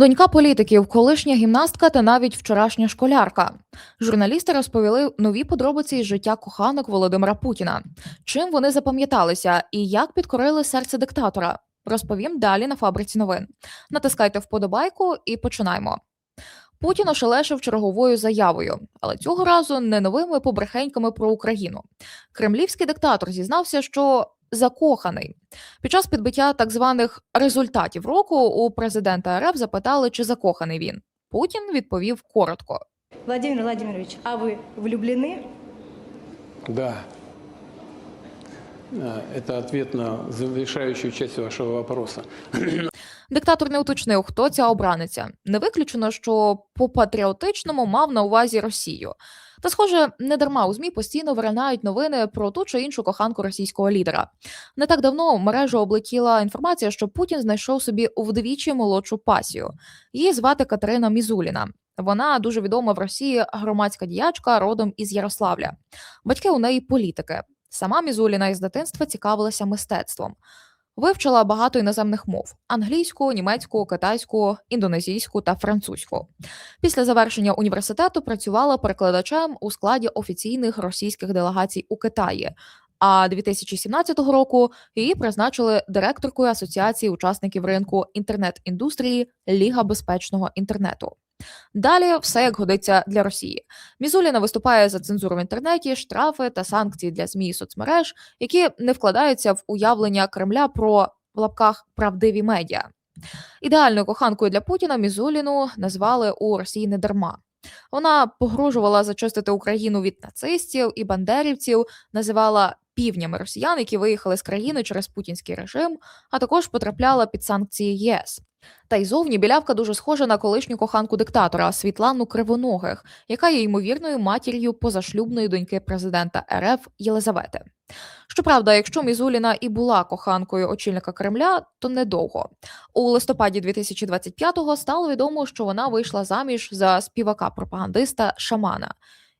Донька політиків, колишня гімнастка та навіть вчорашня школярка. Журналісти розповіли нові подробиці із життя коханок Володимира Путіна. Чим вони запам'яталися і як підкорили серце диктатора? Розповім далі на фабриці новин. Натискайте вподобайку і починаємо. Путін ошелешив черговою заявою, але цього разу не новими побрехеньками про Україну. Кремлівський диктатор зізнався, що закоханий. Під час підбиття так званих результатів року у президента РФ запитали, чи закоханий він. Путін відповів коротко. Владимир Владимирович, а вы влюблены? Да. А, Это ответ на завершающую часть вашего вопроса. Диктатор не уточнив, хто ця обраниця. Не виключено, що по патріотичному мав на увазі Росію. Та, схоже, не дарма у змі постійно виринають новини про ту чи іншу коханку російського лідера. Не так давно мережу облетіла інформація, що Путін знайшов собі вдвічі молодшу пасію. Її звати Катерина Мізуліна. Вона дуже відома в Росії громадська діячка родом із Ярославля. Батьки у неї політики. Сама Мізуліна із дитинства цікавилася мистецтвом. Вивчила багато іноземних мов: англійську, німецьку, китайську, індонезійську та французьку. Після завершення університету працювала перекладачем у складі офіційних російських делегацій у Китаї. А 2017 року її призначили директоркою Асоціації учасників ринку інтернет-індустрії Ліга безпечного інтернету. Далі все як годиться для Росії. Мізуліна виступає за цензуру в інтернеті, штрафи та санкції для ЗМІ і соцмереж, які не вкладаються в уявлення Кремля про в лапках правдиві медіа. Ідеальною коханкою для Путіна Мізуліну назвали у Росії не дарма. Вона погрожувала зачистити Україну від нацистів і бандерівців, називала півнями росіян, які виїхали з країни через путінський режим, а також потрапляла під санкції ЄС. Та й зовні білявка дуже схожа на колишню коханку диктатора Світлану Кривоногих, яка є ймовірною матір'ю позашлюбної доньки президента РФ Єлизавети. Щоправда, якщо Мізуліна і була коханкою очільника Кремля, то недовго. У листопаді 2025-го стало відомо, що вона вийшла заміж за співака-пропагандиста Шамана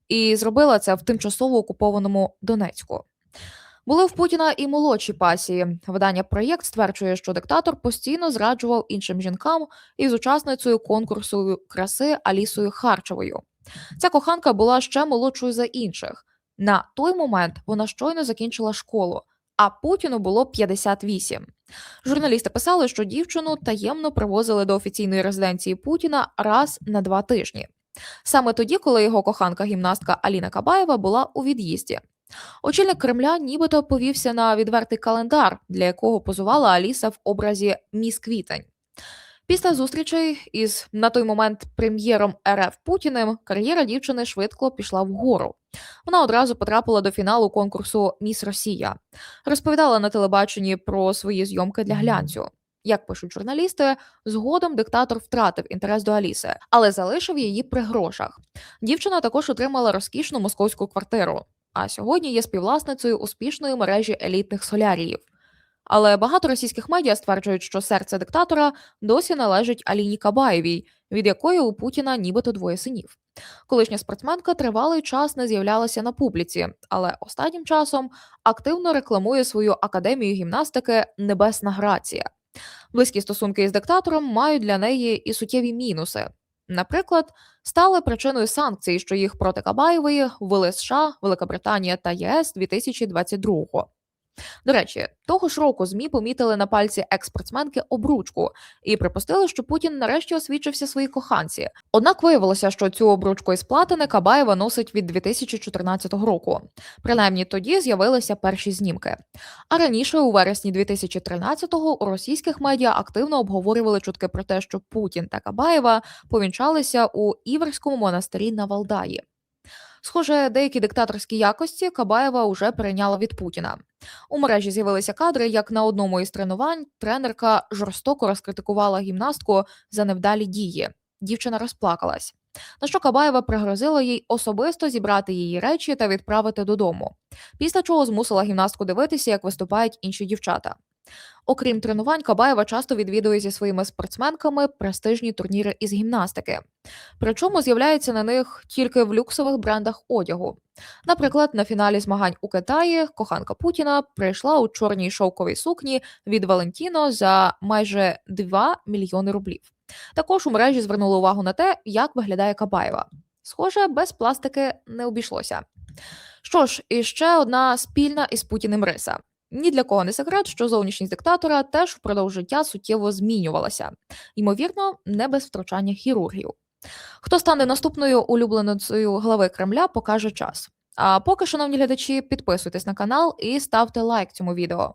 і зробила це в тимчасово окупованому Донецьку. Були в Путіна і молодші пасії. Видання проєкт стверджує, що диктатор постійно зраджував іншим жінкам із учасницею конкурсу краси Алісою Харчевою. Ця коханка була ще молодшою за інших. На той момент вона щойно закінчила школу, а Путіну було 58. Журналісти писали, що дівчину таємно привозили до офіційної резиденції Путіна раз на два тижні. Саме тоді, коли його коханка гімнастка Аліна Кабаєва була у від'їзді. Очільник Кремля нібито повівся на відвертий календар, для якого позувала Аліса в образі Міс Квітень. Після зустрічей із на той момент прем'єром РФ Путіним кар'єра дівчини швидко пішла вгору. Вона одразу потрапила до фіналу конкурсу Міс Росія, розповідала на телебаченні про свої зйомки для глянцю. Як пишуть журналісти, згодом диктатор втратив інтерес до Аліси, але залишив її при грошах. Дівчина також отримала розкішну московську квартиру а сьогодні є співвласницею успішної мережі елітних соляріїв. Але багато російських медіа стверджують, що серце диктатора досі належить Аліні Кабаєвій, від якої у Путіна нібито двоє синів. Колишня спортсменка тривалий час не з'являлася на публіці, але останнім часом активно рекламує свою академію гімнастики Небесна Грація. Близькі стосунки із диктатором мають для неї і суттєві мінуси. Наприклад, стали причиною санкцій, що їх проти Кабаєвої ввели США, Велика Британія та ЄС 2022-го. До речі, того ж року змі помітили на пальці експортсменки обручку і припустили, що Путін нарешті освідчився своїй коханці. Однак виявилося, що цю обручку із платини Кабаєва носить від 2014 року. Принаймні тоді з'явилися перші знімки. А раніше, у вересні 2013-го, у російських медіа активно обговорювали чутки про те, що Путін та Кабаєва повінчалися у Іверському монастирі на Валдаї. Схоже, деякі диктаторські якості Кабаєва уже перейняла від Путіна. У мережі з'явилися кадри, як на одному із тренувань тренерка жорстоко розкритикувала гімнастку за невдалі дії. Дівчина розплакалась. На що Кабаєва пригрозила їй особисто зібрати її речі та відправити додому. Після чого змусила гімнастку дивитися, як виступають інші дівчата. Окрім тренувань, Кабаєва часто відвідує зі своїми спортсменками престижні турніри із гімнастики. Причому з'являється на них тільки в люксових брендах одягу. Наприклад, на фіналі змагань у Китаї коханка Путіна прийшла у чорній шовковій сукні від Валентіно за майже 2 мільйони рублів. Також у мережі звернули увагу на те, як виглядає Кабаєва. Схоже, без пластики не обійшлося. Що ж, і ще одна спільна із Путіним риса. Ні для кого не секрет, що зовнішність диктатора теж впродовж життя суттєво змінювалася, ймовірно, не без втручання хірургів. Хто стане наступною улюбленою глави Кремля, покаже час. А поки, шановні глядачі, підписуйтесь на канал і ставте лайк цьому відео.